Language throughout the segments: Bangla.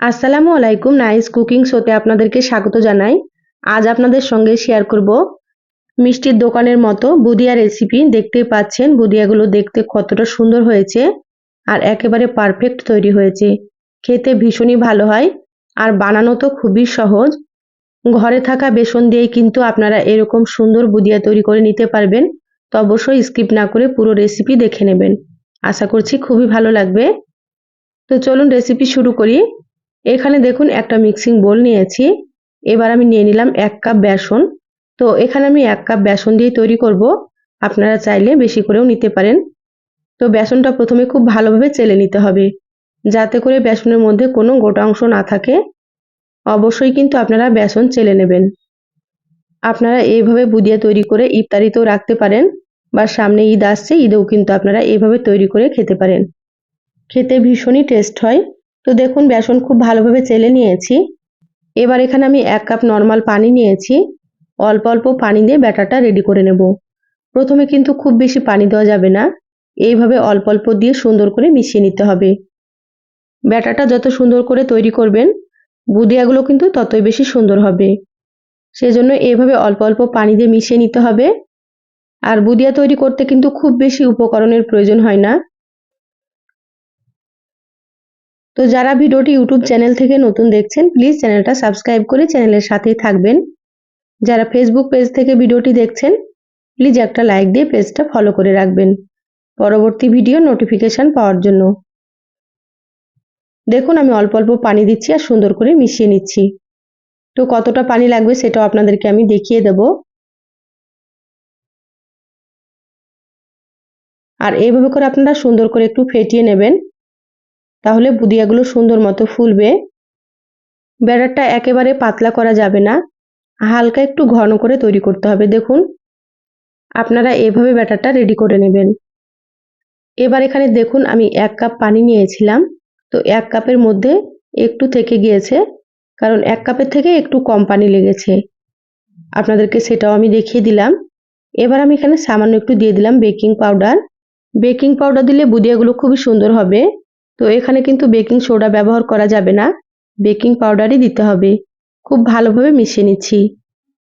আসসালামু আলাইকুম নাইস কুকিং শোতে আপনাদেরকে স্বাগত জানাই। আজ আপনাদের সঙ্গে শেয়ার করব মিষ্টির দোকানের মতো বুদিয়া রেসিপি দেখতেই পাচ্ছেন বুদিয়াগুলো দেখতে কতটা সুন্দর হয়েছে আর একেবারে পারফেক্ট তৈরি হয়েছে। খেতে ভীষণই ভালো হয় আর বানানো তো খুবই সহজ। ঘরে থাকা বেসন দিয়েই কিন্তু আপনারা এরকম সুন্দর বুদিয়া তৈরি করে নিতে পারবেন। তো অবশ্যই স্কিপ না করে পুরো রেসিপি দেখে নেবেন। আশা করছি খুবই ভালো লাগবে। তো চলুন রেসিপি শুরু করি। এখানে দেখুন একটা মিক্সিং বোল নিয়েছি। এবার আমি নিয়ে নিলাম এক কাপ বেসন। তো এখানে আমি এক কাপ বেসন দিয়ে তৈরি করব। আপনারা চাইলে বেশি করেও নিতে পারেন। তো বেসনটা প্রথমে খুব ভালোভাবে চেলে নিতে হবে। যাতে করে বেসনের মধ্যে কোনো গোটা অংশ না থাকে। অবশ্যই কিন্তু আপনারা বেসন চেলে নেবেন। আপনারা এইভাবে বুদিয়া তৈরি করে ইফতারিতেও রাখতে পারেন বা সামনে ঈদ আসছে, ঈদেও কিন্তু আপনারা এইভাবে তৈরি করে খেতে পারেন। খেতে ভীষণই টেস্ট হয়। তো দেখুন, বেসন খুব ভালোভাবে চেলে নিয়েছি। এবার এখানে আমি এক কাপ নর্মাল পানি নিয়েছি। অল্প অল্প পানি দিয়ে ব্যাটারটা রেডি করে নেব। প্রথমে কিন্তু খুব বেশি পানি দেওয়া যাবে না। এইভাবে অল্প অল্প দিয়ে সুন্দর করে মিশিয়ে নিতে হবে। ব্যাটারটা যত সুন্দর করে তৈরি করবেন, বুদিয়াগুলো কিন্তু ততই বেশি সুন্দর হবে। সেজন্য এইভাবে অল্প অল্প পানি দিয়ে মিশিয়ে নিতে হবে। আর বুদিয়া তৈরি করতে কিন্তু খুব বেশি উপকরণের প্রয়োজন হয় না। তো যারা ভিডিওটি ইউটিউব চ্যানেল থেকে নতুন দেখছেন প্লিজ চ্যানেলটা সাবস্ক্রাইব করে চ্যানেলের সাথেই থাকবেন। যারা ফেসবুক পেজ থেকে ভিডিওটি দেখছেন প্লিজ একটা লাইক দিয়ে পেজটা ফলো করে রাখবেন। পরবর্তী ভিডিও নোটিফিকেশান পাওয়ার জন্য। দেখুন, আমি অল্প অল্প পানি দিচ্ছি আর সুন্দর করে মিশিয়ে নিচ্ছি। তো কতটা পানি লাগবে সেটাও আপনাদেরকে আমি দেখিয়ে দেব। আর এইভাবে করে আপনারা সুন্দর করে একটু ফেটিয়ে নেবেন। তাহলে বুদিয়াগুলো সুন্দর মতো ফুলবে। ব্যাটারটা একেবারে পাতলা করা যাবে না। হালকা একটু ঘন করে তৈরি করতে হবে, দেখুন। আপনারা এভাবে ব্যাটারটা রেডি করে নেবেন। এবার এখানে দেখুন, আমি এক কাপ পানি নিয়েছিলাম। তো এক কাপের মধ্যে একটু থেকে গিয়েছে, কারণ এক কাপের থেকে একটু কম পানি লেগেছে। আপনাদেরকে সেটাও আমি দেখিয়ে দিলাম। এবার আমি এখানে সামান্য একটু দিয়ে দিলাম বেকিং পাউডার। বেকিং পাউডার দিলে বুদিয়াগুলো খুবই সুন্দর হবে। তো এখানে কিন্তু বেকিং সোডা ব্যবহার করা যাবে না। বেকিং পাউডারই দিতে হবে। খুব ভালোভাবে মিশিয়ে নিচ্ছি।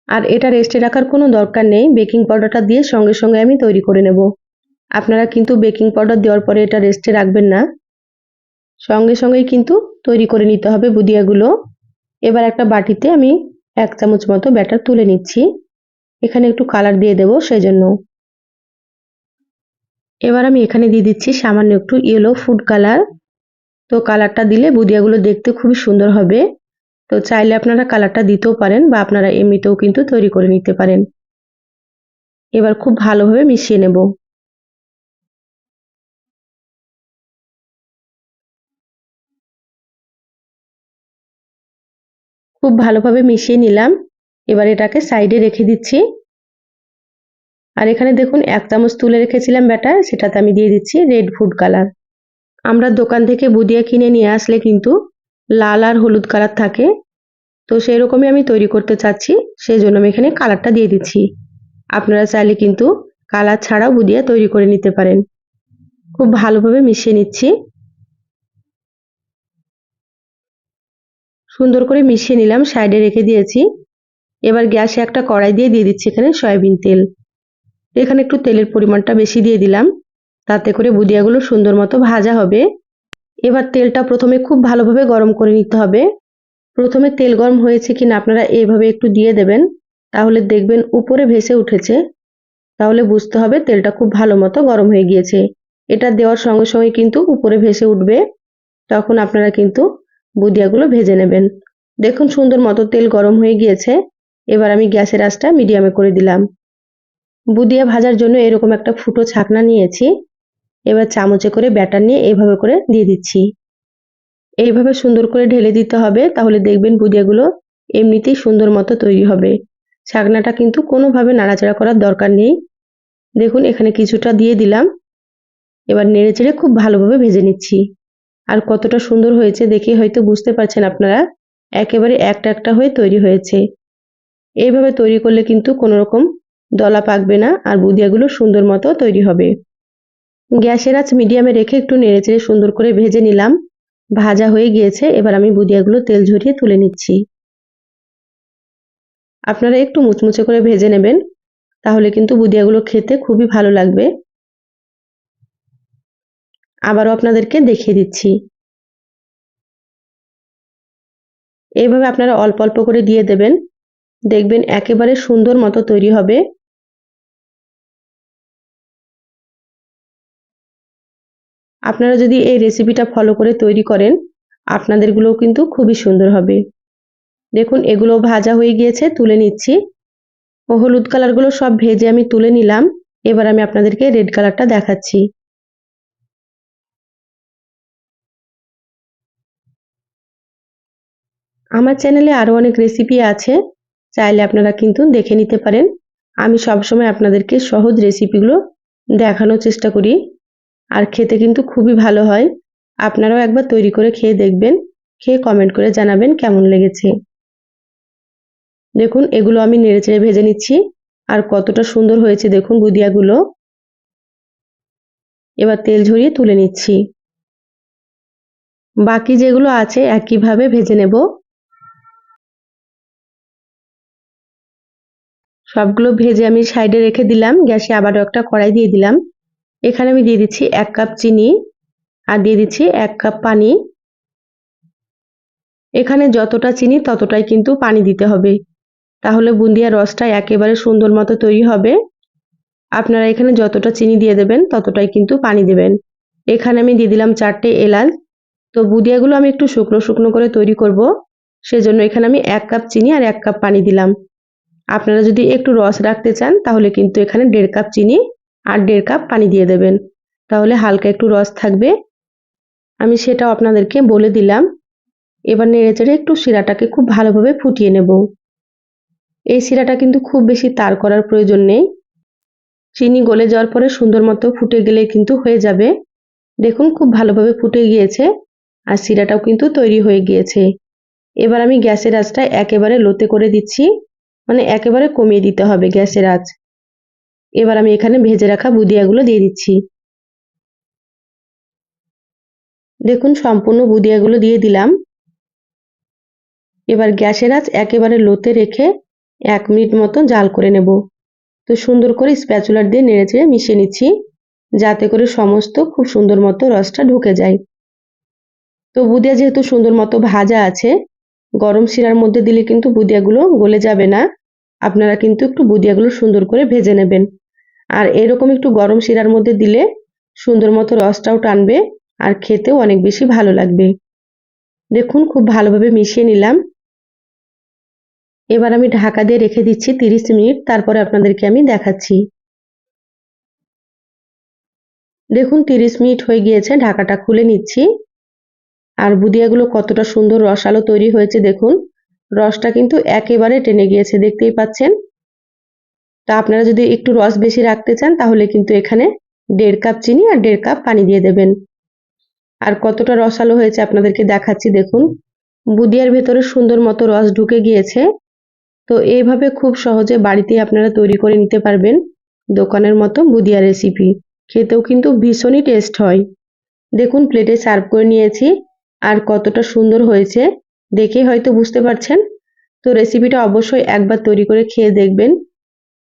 আর এটা রেস্টে রাখার কোনো দরকার নেই। বেকিং পাউডারটা দিয়ে সঙ্গে সঙ্গে আমি তৈরি করে নেব। আপনারা কিন্তু বেকিং পাউডার দেওয়ার পরে এটা রেস্টে রাখবেন না। সঙ্গে সঙ্গেই কিন্তু তৈরি করে নিতে হবে বুদিয়াগুলো। এবার একটা বাটিতে আমি এক চামচ মতো ব্যাটার তুলে নিচ্ছি। এখানে একটু কালার দিয়ে দেবো সেই জন্য এবার আমি এখানে দিয়ে দিচ্ছি সামান্য একটু ইয়েলো ফুড কালার তো কালারটা দিলে বুদিয়াগুলো দেখতে খুবই সুন্দর হবে। তো চাইলে আপনারা কালারটা দিতেও পারেন বা আপনারা এমনিতেও কিন্তু তৈরি করে নিতে পারেন। এবার খুব ভালোভাবে মিশিয়ে নেব। খুব ভালোভাবে মিশিয়ে নিলাম। এবার এটাকে সাইডে রেখে দিচ্ছি। আর এখানে দেখুন, এক চামচ তুলে রেখেছিলাম ব্যাটার, সেটাতে আমি দিয়ে দিচ্ছি রেড ফুড কালার আমরা দোকান থেকে বুদিয়া কিনে নিয়ে আসলে কিন্তু লাল আর হলুদ কালার থাকে। তো সেই রকমই আমি তৈরি করতে চাচ্ছি সেই জন্য আমি এখানে কালারটা দিয়ে দিচ্ছি। আপনারা চাইলে কিন্তু কালার ছাড়াও বুদিয়া তৈরি করে নিতে পারেন। খুব ভালোভাবে মিশিয়ে নিচ্ছি। সুন্দর করে মিশিয়ে নিলাম, সাইডে রেখে দিয়েছি। এবার গ্যাসে একটা কড়াই দিয়ে দিয়ে দিচ্ছি এখানে সয়াবিন তেল। এখানে একটু তেলের পরিমাণটা বেশি দিয়ে দিলাম। তাতে করে বুদিয়াগুলো সুন্দর মতো ভাজা হবে। এবার তেলটা প্রথমে খুব ভালোভাবে গরম করে নিতে হবে। প্রথমে তেল গরম হয়েছে কিনা আপনারা এইভাবে একটু দিয়ে দেবেন, তাহলে দেখবেন উপরে ভেসে উঠেছে। তাহলে বুঝতে হবে তেলটা খুব ভালো মতো গরম হয়ে গিয়েছে। এটা দেওয়ার সঙ্গে সঙ্গে কিন্তু উপরে ভেসে উঠবে, তখন আপনারা কিন্তু বুদিয়াগুলো ভেজে নেবেন। দেখুন সুন্দর মতো তেল গরম হয়ে গিয়েছে। এবার আমি গ্যাসের আঁচটা মিডিয়ামে করে দিলাম। বুদিয়া ভাজার জন্য এরকম একটা ফুটো ছাকনা নিয়েছি। এবার চামচে করে ব্যাটার নিয়ে এইভাবে করে দিয়ে দিচ্ছি। এইভাবে সুন্দর করে ঢেলে দিতে হবে, তাহলে দেখবেন বুদিয়াগুলো এমনিতেই সুন্দর মতো তৈরি হবে। ছাকনাটা কিন্তু কোনোভাবে নাড়াচাড়া করার দরকার নেই। দেখুন, এখানে কিছুটা দিয়ে দিলাম। এবার নেড়ে চেড়ে খুব ভালোভাবে ভেজে নিচ্ছি। আর কতটা সুন্দর হয়েছে দেখে হয়তো বুঝতে পারছেন আপনারা। একেবারে একটা একটা হয়ে তৈরি হয়েছে। এইভাবে তৈরি করলে কিন্তু কোনো রকম দলা পাকবে না আর বুদিয়াগুলো সুন্দর মতো তৈরি হবে। গ্যাসের আঁচ মিডিয়ামে রেখে একটু নেড়েচেড়ে সুন্দর করে ভেজে নিলাম। ভাজা হয়ে গিয়েছে, এবার আমি বুদিয়াগুলো তেল ঝরিয়ে তুলে নিচ্ছি। আপনারা একটু মুচমুচে করে ভেজে নেবেন, তাহলে কিন্তু বুদিয়াগুলো খেতে খুবই ভালো লাগবে। আবারও আপনাদেরকে দেখিয়ে দিচ্ছি। এইভাবে আপনারা অল্প অল্প করে দিয়ে দেবেন, দেখবেন একেবারে সুন্দর মতো তৈরি হবে। আপনারা যদি এই রেসিপিটা ফলো করে তৈরি করেন, আপনাদেরগুলোও কিন্তু খুবই সুন্দর হবে। দেখুন, এগুলো ভাজা হয়ে গিয়েছে, তুলে নিচ্ছি। ও হলুদ কালারগুলো সব ভেজে আমি তুলে নিলাম। এবার আমি আপনাদেরকে রেড কালারটা দেখাচ্ছি। আমার চ্যানেলে আরও অনেক রেসিপি আছে, চাইলে আপনারা কিন্তু দেখে নিতে পারেন। আমি সবসময় আপনাদেরকে সহজ রেসিপিগুলো দেখানোর চেষ্টা করি। আর খেতে কিন্তু খুবই ভালো হয়। আপনারাও একবার তৈরি করে খেয়ে দেখবেন, খেয়ে কমেন্ট করে জানাবেন কেমন লেগেছে। দেখুন, এগুলো আমি নেড়েচেড়ে ভেজে নিচ্ছি। আর কতটা সুন্দর হয়েছে দেখুন বুদিয়াগুলো এবার তেল ঝরিয়ে তুলে নিচ্ছি। বাকি যেগুলো আছে একইভাবে ভেজে নেব। সবগুলো ভেজে আমি সাইডে রেখে দিলাম, গ্যাসে আবারও একটা কড়াই দিয়ে দিলাম। এখানে আমি দিয়ে দিচ্ছি এক কাপ চিনি আর দিয়ে দিচ্ছি এক কাপ পানি। এখানে যতটা চিনি ততটাই কিন্তু পানি দিতে হবে। তাহলে বুন্দিয়ার রসটা একেবারে সুন্দর মতো তৈরি হবে। আপনারা এখানে যতটা চিনি দিয়ে দেবেন ততটাই কিন্তু পানি দেবেন। এখানে আমি দিয়ে দিলাম চারটে এলাচ। তো বুদিয়াগুলো আমি একটু শুকনো শুকনো করে তৈরি করব। সেজন্য এখানে আমি এক কাপ চিনি আর এক কাপ পানি দিলাম। আপনারা যদি একটু রস রাখতে চান তাহলে কিন্তু এখানে দেড় কাপ চিনি আর দেড় কাপ পানি দিয়ে দেবেন। তাহলে হালকা একটু রস থাকবে। আমি সেটাও আপনাদেরকে বলে দিলাম। এবার নেড়ে চেড়ে একটু শিরাটাকে খুব ভালোভাবে ফুটিয়ে নেব। এই শিরাটা কিন্তু খুব বেশি তার করার প্রয়োজন নেই। চিনি গলে যাওয়ার পরে সুন্দর মতো ফুটে গেলে কিন্তু হয়ে যাবে। দেখুন, খুব ভালোভাবে ফুটে গিয়েছে আর শিরাটাও কিন্তু তৈরি হয়ে গিয়েছে। এবার আমি গ্যাসের আঁচটা একেবারে লোতে করে দিচ্ছি। মানে একেবারে কমিয়ে দিতে হবে গ্যাসের আঁচ। এবার আমি এখানে ভেজে রাখা বুদিয়াগুলো দিয়ে দিচ্ছি। দেখুন, সম্পূর্ণ বুদিয়াগুলো দিয়ে দিলাম। এবার গ্যাসের আঁচ একেবারে লোতে রেখে এক মিনিট মতো জাল করে নেব। তো সুন্দর করে স্প্যাচুলার দিয়ে নেড়ে চেড়ে মিশিয়ে নিচ্ছি, যাতে করে সমস্ত খুব সুন্দর মতো রসটা ঢুকে যায়। তো বুদিয়া যেহেতু সুন্দর মতো ভাজা আছে, গরম শিরার মধ্যে দিলে কিন্তু বুদিয়াগুলো গলে যাবে না। আপনারা কিন্তু একটু বুদিয়াগুলো সুন্দর করে ভেজে নেবেন। আর এরকম একটু গরম শিরার মধ্যে দিলে সুন্দর মতো রসটাও টানবে আর খেতেও অনেক বেশি ভালো লাগবে। দেখুন, খুব ভালোভাবে মিশিয়ে নিলাম। এবার আমি ঢাকা দিয়ে রেখে দিচ্ছি তিরিশ মিনিট, তারপরে আপনাদেরকে আমি দেখাচ্ছি। দেখুন, তিরিশ মিনিট হয়ে গিয়েছে, ঢাকাটা খুলে নিচ্ছি। আর বুদিয়াগুলো কতটা সুন্দর রসালো তৈরি হয়েছে, দেখুন। রসটা কিন্তু একেবারে টেনে গিয়েছে, দেখতেই পাচ্ছেন। তা আপনারা যদি একটু রস বেশি রাখতে চান, তাহলে কিন্তু এখানে দেড় কাপ চিনি আর দেড় কাপ পানি দিয়ে দেবেন। আর কতটা রসালো হয়েছে আপনাদেরকে দেখাচ্ছি, দেখুন। বুদিয়ার ভেতরে সুন্দর মতো রস ঢুকে গিয়েছে। তো এইভাবে খুব সহজে বাড়িতে আপনারা তৈরি করে নিতে পারবেন দোকানের মতো বুদিয়া রেসিপি খেতেও কিন্তু ভীষণই টেস্ট হয়। দেখুন প্লেটে সার্ভ করে নিয়েছি। আর কতটা সুন্দর হয়েছে। দেখে হয়তো বুঝতে পারছেন। তো রেসিপিটা অবশ্যই একবার তৈরি করে খেয়ে দেখবেন।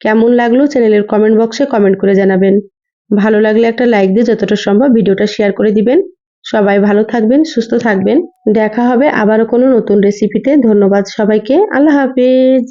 কেমন লাগল চ্যানেলের কমেন্ট বক্সে কমেন্ট করে জানাবেন। ভালো লাগলে একটা লাইক দিয়ে যতটা সম্ভব ভিডিওটা শেয়ার করে দিবেন। সবাই ভালো থাকবেন, সুস্থ থাকবেন। দেখা হবে আবারও কোনো নতুন রেসিপিতে ধন্যবাদ সবাইকে। আল্লাহ হাফেজ।